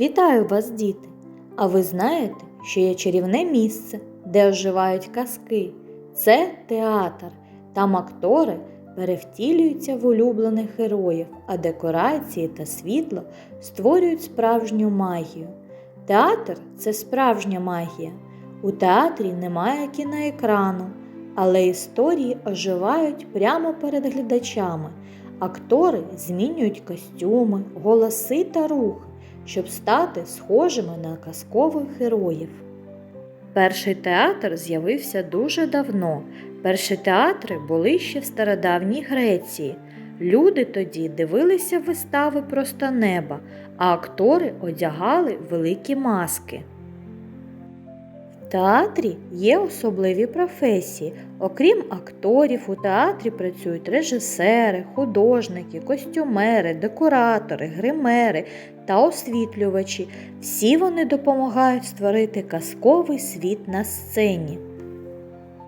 Вітаю вас, діти! А ви знаєте, що є чарівне місце, де оживають казки? Це театр. Там актори перевтілюються в улюблених героїв, а декорації та світло створюють справжню магію. Театр це справжня магія. У театрі немає кіноекрану, але історії оживають прямо перед глядачами. Актори змінюють костюми, голоси та рухи, щоб стати схожими на казкових героїв. Перший театр з'явився дуже давно. Перші театри були ще в стародавній Греції. Люди тоді дивилися вистави просто неба, а актори одягали великі маски. В театрі є особливі професії. Окрім акторів, у театрі працюють режисери, художники, костюмери, декоратори, гримери та освітлювачі. Всі вони допомагають створити казковий світ на сцені.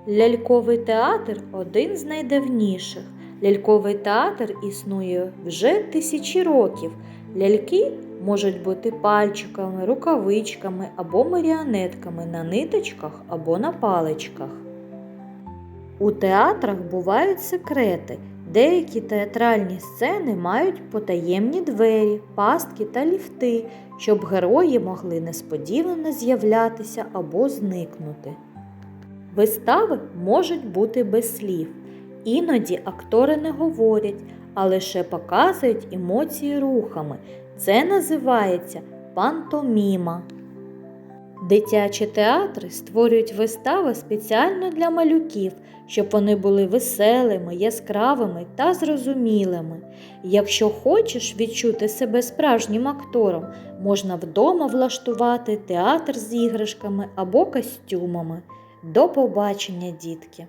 Ляльковий театр один з найдавніших. Ляльковий театр існує вже тисячі років. Ляльки можуть бути пальчиками, рукавичками або маріонетками на ниточках або на паличках. У театрах бувають секрети. Деякі театральні сцени мають потаємні двері, пастки та ліфти, щоб герої могли несподівано з'являтися або зникнути. Вистави можуть бути без слів. Іноді актори не говорять, а лише показують емоції рухами. Це називається пантоміма. Дитячі театри створюють вистави спеціально для малюків, щоб вони були веселими, яскравими та зрозумілими. Якщо хочеш відчути себе справжнім актором, можна вдома влаштувати театр з іграшками або костюмами. До побачення, дітки!